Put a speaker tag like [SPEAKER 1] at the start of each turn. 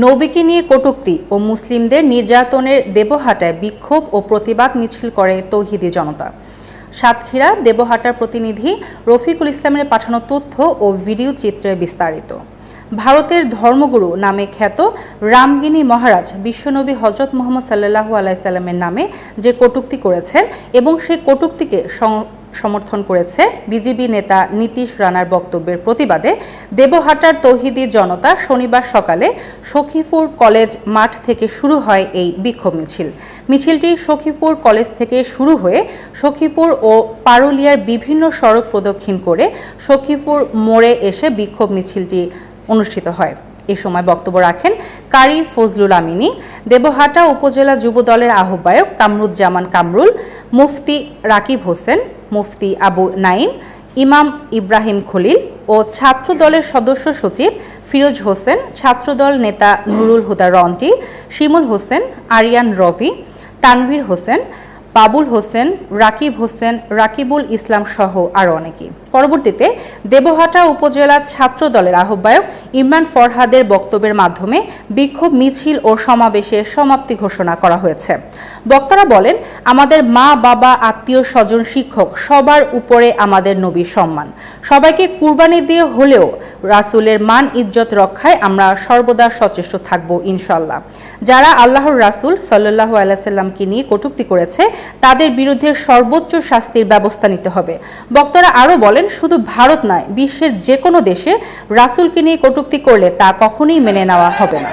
[SPEAKER 1] নবীকে নিয়ে কটূক্তি ও মুসলিমদের নির্যাতনের দেবহাটায় বিক্ষোভ ও প্রতিবাদ মিছিল করে তৌহিদি জনতা। সাতক্ষীরা দেবহাটার প্রতিনিধি রফিকুল ইসলামের পাঠানো তথ্য ও ভিডিও চিত্রে বিস্তারিত। ভারতের ধর্মগুরু নামে খ্যাত রামগিনী মহারাজ বিশ্বনবী হজরত মোহাম্মদ সাল্লাহু আলাইসাল্লামের নামে যে কটূক্তি করেছেন এবং সেই কটূক্তিকে সমর্থন করেছে বিজেপি নেতা নীতিশ রানার বক্তব্যের প্রতিবাদে দেবহাটার তৌহিদি জনতা শনিবার সকালে সখীপুর কলেজ মাঠ থেকে শুরু হয় এই বিক্ষোভ মিছিল। মিছিলটি সখীপুর কলেজ থেকে শুরু হয়ে সখীপুর ও পারুলিয়ার বিভিন্ন সড়ক প্রদক্ষিণ করে সখীপুর মোড়ে এসে বিক্ষোভ মিছিলটি অনুষ্ঠিত হয়। এ সময় বক্তব্য রাখেন কারি ফজলুল আমিনী, দেবহাটা উপজেলা যুব দলের আহ্বায়ক কামরুজ্জামান কামরুল, মুফতি রাকিব হোসেন মুফতি আবু নাইম ইমাম ইব্রাহিম খলিল ও ছাত্র দলের সদস্য সচিব ফিরোজ হোসেন, ছাত্রদল নেতা নুরুল হুদা রন্টি, শিমুল হোসেন, আরিয়ান রভি তানভীর হোসেন, বাবুল হোসেন, রাকিব হোসেন, রাকিবুল ইসলাম সহ আরও অনেকে পরবর্তীতে দেবহাটা উপজেলা ছাত্র দলের আহ্বায়ক ইমরান ফরহাদের বক্তব্যের মাধ্যমে বিক্ষোভ মিছিল ও সমাবেশের সমাপ্তি ঘোষণা করা হয়েছে। বক্তারা বলেন, আমাদের মা, বাবা, আত্মীয়, স্বজন, শিক্ষক, সবার উপরে আমাদের নবীর সম্মান। সবাইকে কুরবানি দিয়ে হলেও রাসূলের মান, ইজ্জত রক্ষায় আমরা সর্বদা সচেষ্ট থাকব ইনশাল্লাহ যারা আল্লাহর রাসূল সাল্লাল্লাহু আলাইসাল্লামকে নিয়ে কটূক্তি করেছে, তাদের বিরুদ্ধে সর্বোচ্চ শাস্তির ব্যবস্থা নিতে হবে। বক্তারা আরও বলেন শুধু ভারত নয়, বিশ্বের যে কোনো দেশে রাসুলকে নিয়ে কটুক্তি করলে তা কখনোই মেনে নেওয়া হবে না।